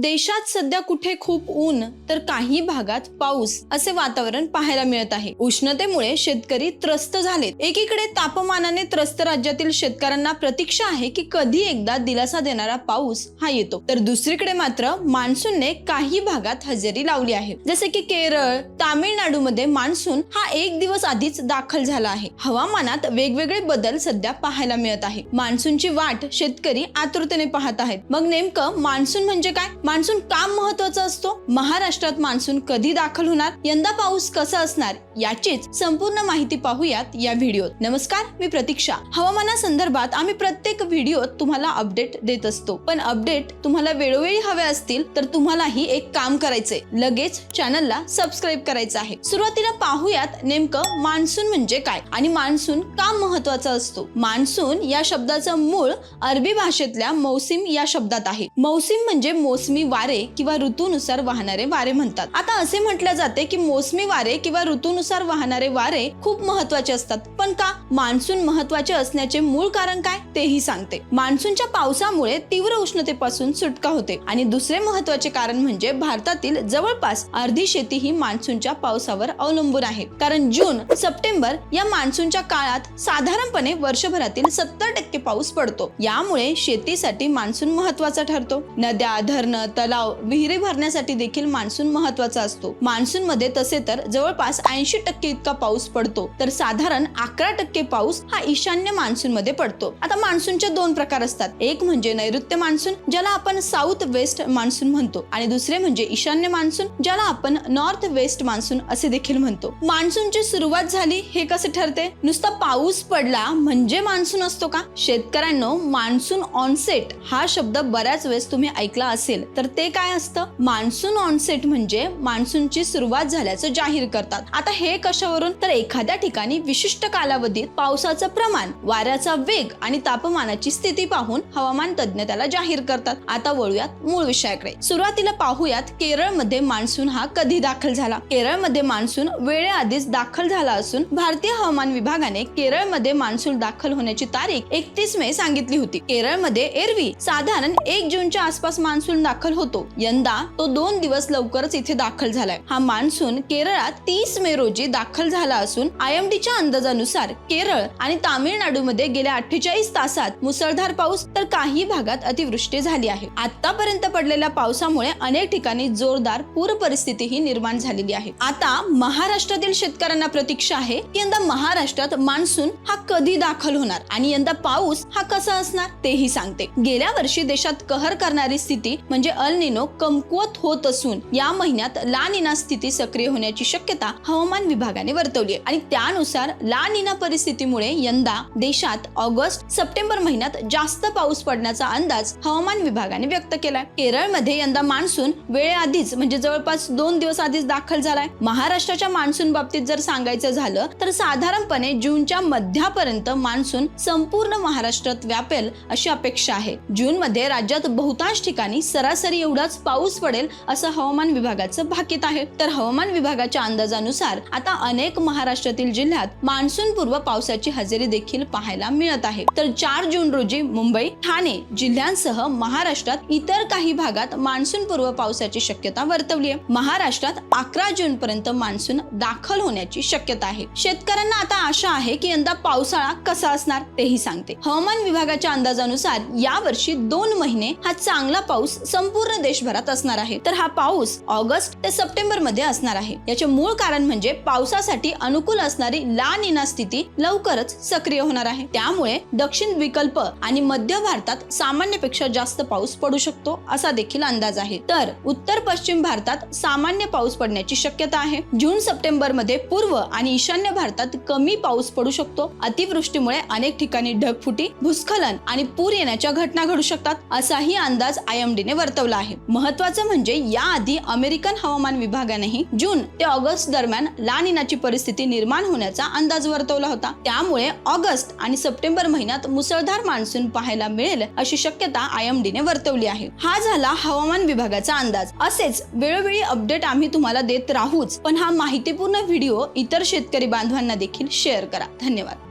देशात सध्या कुठे खूप ऊन तर काही भागात पाऊस असे वातावरण पाहायला मिळत आहे. उष्णतेमुळे शेतकरी त्रस्त झालेत. एकीकडे तापमानाने त्रस्त राज्यातील शेतकऱ्यांना प्रतीक्षा आहे की कधी एकदा दिलासा देणारा पाऊस हा येतो. तर दुसरीकडे मात्र मान्सूनने काही भागात हजेरी लावली आहे. जसे की केरळ तामिळनाडूमध्ये मान्सून हा एक दिवस आधीच दाखल झाला आहे. हवामानात वेगवेगळे बदल सध्या पाहायला मिळत आहे. मान्सूनची वाट शेतकरी आतुरतेने पाहत आहेत. मग नेमकं मान्सून म्हणजे काय? मान्सून का महत्त्वाचा असतो. महाराष्ट्रात मान्सून कधी दाखल होणार? यंदा पाऊस कसा असणार? याचीच संपूर्ण माहिती पाहूयात या व्हिडिओत. नमस्कार मी प्रतीक्षा. हवामानासंदर्भात आम्ही प्रत्येक व्हिडिओत तुम्हाला अपडेट देत असतो. पण अपडेट तुम्हाला वेळोवेळी हवे असतील तर तुम्हालाही एक काम करायचंय. लगेच चॅनलला सबस्क्राईब करायचं आहे. सुरुवातीला पाहूयात नेमकं मान्सून म्हणजे काय? आणि मान्सून का महत्त्वाचा असतो? मान्सून या शब्दाचं मूळ अरबी भाषेतल्या मौसिम या शब्दात आहे. मौसिम म्हणजे मोसमी वारे किंवा ऋतूनुसार वाहणारे वारे म्हणतात. आता असे म्हटले जाते की मोसमी वारे किंवा ऋतूनुसार वाहणारे वारे खूप महत्त्वाचे असतात. पण का? मान्सून महत्त्वाचे असण्याचे मूळ कारण काय? तेही सांगते. मान्सूनच्या पावसामुळे तीव्र उष्णतेपासून सुटका होते. आणि दुसरे महत्त्वाचे कारण म्हणजे भारतातील जवळपास अर्धी शेती ही मान्सूनच्या पावसावर अवलंबून आहे. कारण जून सप्टेंबर या मान्सूनच्या काळात साधारणपणे वर्षभरातील सत्तर टक्के पाऊस पडतो. यामुळे शेतीसाठी मान्सून महत्त्वाचा ठरतो. नद्या धरणं तलाव विहिरी भरण्यासाठी देखील मान्सून महत्त्वाचा असतो. मान्सून मध्ये तसे तर जवळपास ऐंशी टक्के इतका पाऊस पडतो. तर साधारण अकरा टक्के पाऊस हा ईशान्य मान्सून मध्ये पडतो. आता मान्सूनचे दोन प्रकार असतात. एक म्हणजे नैऋत्य मान्सून ज्याला आपण साऊथ वेस्ट मान्सून म्हणतो. आणि दुसरे म्हणजे ईशान्य मान्सून ज्याला आपण नॉर्थ वेस्ट मान्सून असे देखील म्हणतो. मान्सूनची सुरुवात झाली हे कसे ठरते? नुसता पाऊस पडला म्हणजे मान्सून असतो का? शेतकऱ्यांनो मान्सून ऑनसेट हा शब्द बऱ्याच वेळेस तुम्ही ऐकला असेल. तर ते काय असतं? मान्सून ऑनसेट म्हणजे मान्सूनची सुरुवात झाल्याचं जाहीर करतात. आता हे कशावरून? तर एखाद्या ठिकाणी विशिष्ट कालावधीत पावसाचं प्रमाण वाऱ्याचा वेग आणि तापमानाची स्थिती पाहून हवामान तज्ज्ञ त्याला जाहीर करतात. आता वळूयात मूळ विषयाकडे. सुरुवातीला पाहूयात केरळमध्ये मान्सून हा कधी दाखल झाला? केरळमध्ये मान्सून वेळेआधीच दाखल झाला असून भारतीय हवामान विभागाने केरळमध्ये मान्सून दाखल होण्याची तारीख एक एकतीस मे सांगितली होती. केरळमध्ये एरवी साधारण एक जूनच्या आसपास मान्सून दाखल होतो. यंदा तो दोन दिवस लवकरच इथे दाखल झालाय. हा मान्सून केरळात तीस मे रोजी दाखल झाला असून आय एम डीच्या अंदाजानुसार केरळ आणि तामिळनाडूमध्ये गेल्या अठ्ठेचाळीस तासात मुसळधार पाऊस तर काही भागात अतिवृष्टी झाली आहे. आतापर्यंत पडलेल्या पावसामुळे अनेक ठिकाणी जोरदार पूर परिस्थितीही निर्माण झालेली आहे. आता महाराष्ट्रातील शेतकऱ्यांना प्रतीक्षा आहे की यंदा महाराष्ट्रात मान्सून हा कधी दाखल होणार? आणि यंदा पाऊस पाऊस हा कसा असणार तेही सांगते. गेल्या वर्षी देशात कहर करणारी स्थिती म्हणजे अल निनो कमकुवत होत असून या महिन्यात ला निना स्थिती सक्रिय होण्याची शक्यता हवामान विभागाने वर्तवली आणि त्यानुसार ला निना परिस्थितीमुळे यंदा देशात ऑगस्ट सप्टेंबर महिन्यात जास्त पाऊस पडण्याचा अंदाज हवामान विभागाने व्यक्त केलाय. केरळमध्ये यंदा मान्सून वेळेआधीच म्हणजे जवळपास दोन दिवस आधीच दाखल झालाय. महाराष्ट्राच्या मान्सून बाबतीत जर सांगायचं झालं तर साधारणपणे जूनच्या मध्यापर्यंत मान्सून संपूर्ण महाराष्ट्रात व्यापेल अशी अपेक्षा आहे. जून मध्ये राज्यात बहुतांश ठिकाणी सरासरी एवढाच पाऊस पडेल असं हवामान विभागाचं भाकीत आहे. तर हवामान विभागाच्या अंदाजानुसार आता अनेक महाराष्ट्रातील जिल्ह्यात मान्सून पूर्व पावसाची हजेरी देखील पाहायला मिळत आहे. तर चार जून रोजी मुंबई ठाणे जिल्ह्यांसह महाराष्ट्रात इतर काही भागात मान्सून पूर्व पावसाची शक्यता वर्तवली आहे महाराष्ट्रात अकरा जून पर्यंत मान्सून दाखल होण्याची शक्यता आहे. शेतकऱ्यांना आता आशा आहे की यंदा पावसाळा कसा असणार तेही सांगते. हवामान विभागाच्या अंदाजानुसार या वर्षी दोन महिने हा चांगला पाऊस संपूर्ण देशभरात असणार आहे. तर हा पाऊस ऑगस्ट ते सप्टेंबरमध्ये असणार आहे. याचे मूळ कारण म्हणजे पावसासाठी अनुकूल असणारी ला निना स्थिती लवकरच सक्रिय होणार आहे. त्यामुळे दक्षिण विकल्प आणि मध्य भारतात सामान्यपेक्षा जास्त पाऊस पडू शकतो असा देखील अंदाज आहे. तर उत्तर पश्चिम भारतात सामान्य पाऊस पडण्याची शक्यता आहे. जून सप्टेंबरमध्ये पूर्व आणि ईशान्य भारतात कमी पाऊस पडू शकतो. अतिवृष्टीमुळे अनेक ठिकाणी ढग ढगफुटी भूस्खलन आणि पूर येण्याच्या घटना घडू शकतात असाही अंदाज आय एम डीने वर्तवला आहे. महत्वाचं म्हणजे याआधी अमेरिकन हवामान विभागानेही जून ते ऑगस्ट दरम्यान लानिनाची परिस्थिती निर्माण होण्याचा अंदाज वर्तवला होता. त्यामुळे ऑगस्ट आणि सप्टेंबर महिन्यात मुसळधार मान्सून पाहायला मिळेल अशी शक्यता आय एम डीने वर्तवली आहे. हा झाला हवामान विभागाचा अंदाज. असेच वेळोवेळी अपडेट आम्ही तुम्हाला देत राहूच पण हा माहितीपूर्ण व्हिडिओ इतर शेतकरी बांधवांना देखील शेअर करा. धन्यवाद.